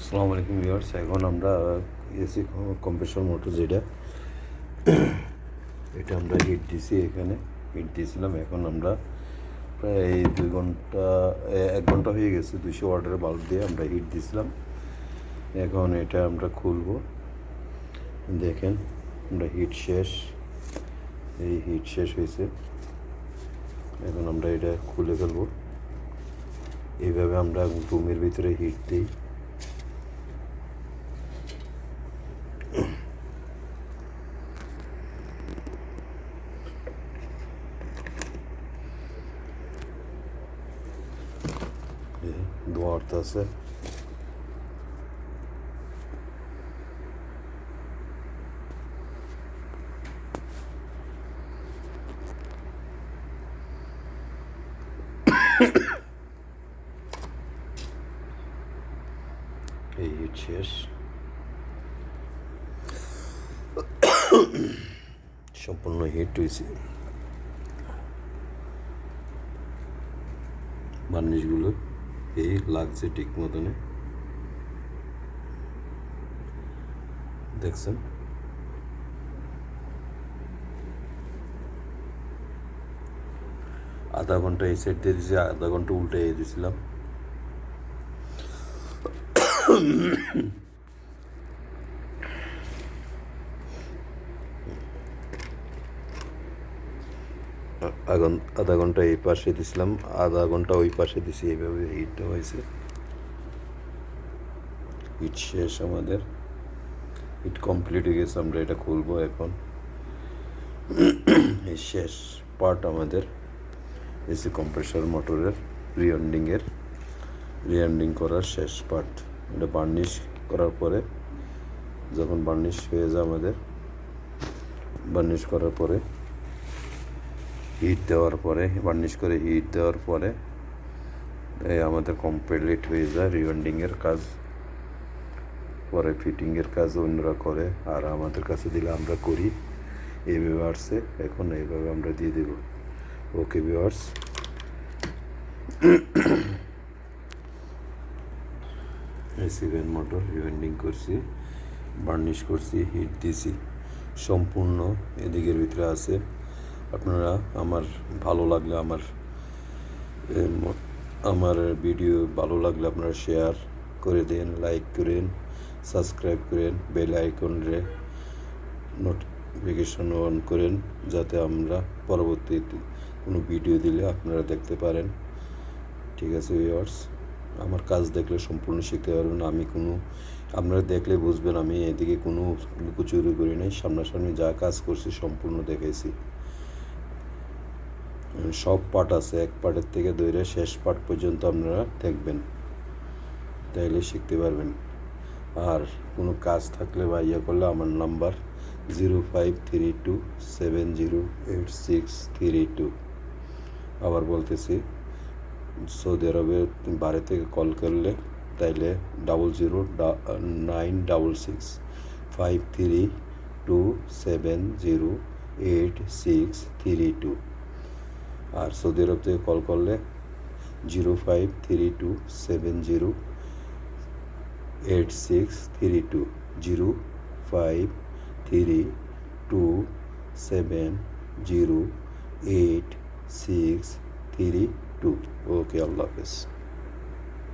আসসালামু আলাইকুম ভিউয়ার্স, এখন আমরা এসি কম্প্রেসর মোটর যেটা, এটা আমরা হিট দিছি এখানে হিট দিয়েছিলাম এখন আমরা প্রায় দুই ঘণ্টা এক ঘণ্টা হয়ে গেছে দুশো ওয়াটের বাল্ব দিয়ে আমরা হিট দিয়েছিলাম এখন এটা আমরা খুলবো। দেখেন, আমরা হিট শেষ, এই হিট শেষ হয়েছে। এখন আমরা এটা খুলে ফেলব। এইভাবে আমরা রুমের ভিতরে হিট দিই এই উঠতেছে এই শেষ সম্পূর্ণ হিট হয়েছে বার্নিশগুলো এই লাগছে ঠিক মতনে দেখছেন? আধা ঘণ্টা এই সাইড দিয়ে দিয়েছি, আধা ঘণ্টা উল্টে দিয়েছিলাম। আধা ঘণ্টা এই পাশে দিছিলাম, আধা ঘণ্টা ওই পাশে দিছি, এইভাবে হিটটা হয়েছে। হিট শেষ আমাদের। হিট কমপ্লিট হয়ে গেছে, আমরা এটা খুলবো এখন। এই শেষ পার্ট আমাদের। এসি কম্প্রেসর মোটরের রিওয়ান্ডিংয়ের রিওয়ান্ডিং করার শেষ পার্ট এটা বার্নিশ করার পরে, যখন বার্নিশ হয়ে যায় আমাদের বার্নিশ করার পরে হিট দেওয়ার পরে বার্নিশ করে হিট দেওয়ার পরে, এই আমাদের কমপ্লিট হয়ে যায় রিওয়ান্ডিংয়ের কাজ। পরে ফিটিংয়ের কাজ অন্যরা করে, আর আমাদের কাছে দিলে আমরা করি। এইভাবে আসছে এখন এইভাবে আমরা দিয়ে দেব। Okay viewers seven motor rewinding করছি বার্নিশ করছি হিট দিছি। সম্পূর্ণ এদিকের ভিতরে আছে। আপনারা আমার ভালো লাগলে আমার আমার ভিডিও ভালো লাগলে আপনারা শেয়ার করে দেন লাইক করেন সাবস্ক্রাইব করেন বেল আইকনরে নোটিফিকেশন অন করেন, যাতে আমরা পরবর্তীতে কোনো ভিডিও দিলে আপনারা দেখতে পারেন। ঠিক আছে ভিউয়ার্স আমার কাজ দেখলে সম্পূর্ণ শিখতে পারবেন, আমি কোনো, আপনারা দেখলে বুঝবেন আমি এদিকে কোনো লুকোচুরি করি নাই, সামনাসামনি যা কাজ করছি সম্পূর্ণ দেখেছি সব পার্ট আছে, এক পার্টের থেকে ধরে শেষ পার্ট পর্যন্ত আপনারা দেখবেন। তাইলে শিখতে পারবেন। আর কোনো কাজ থাকলে বা ইয়ে করলে আমার number zero five three two seven zero eight six three two. আবার বলতেছি, সৌদি আরবে বাইরে থেকে কল করলে তাইলে double zero nine double six five three two seven zero eight six three two. আর সৌদি আরব থেকে কল করলে zero five three two seven zero eight six three two zero five three two seven zero eight six three two. Okay, আল্লাহ হাফেজ।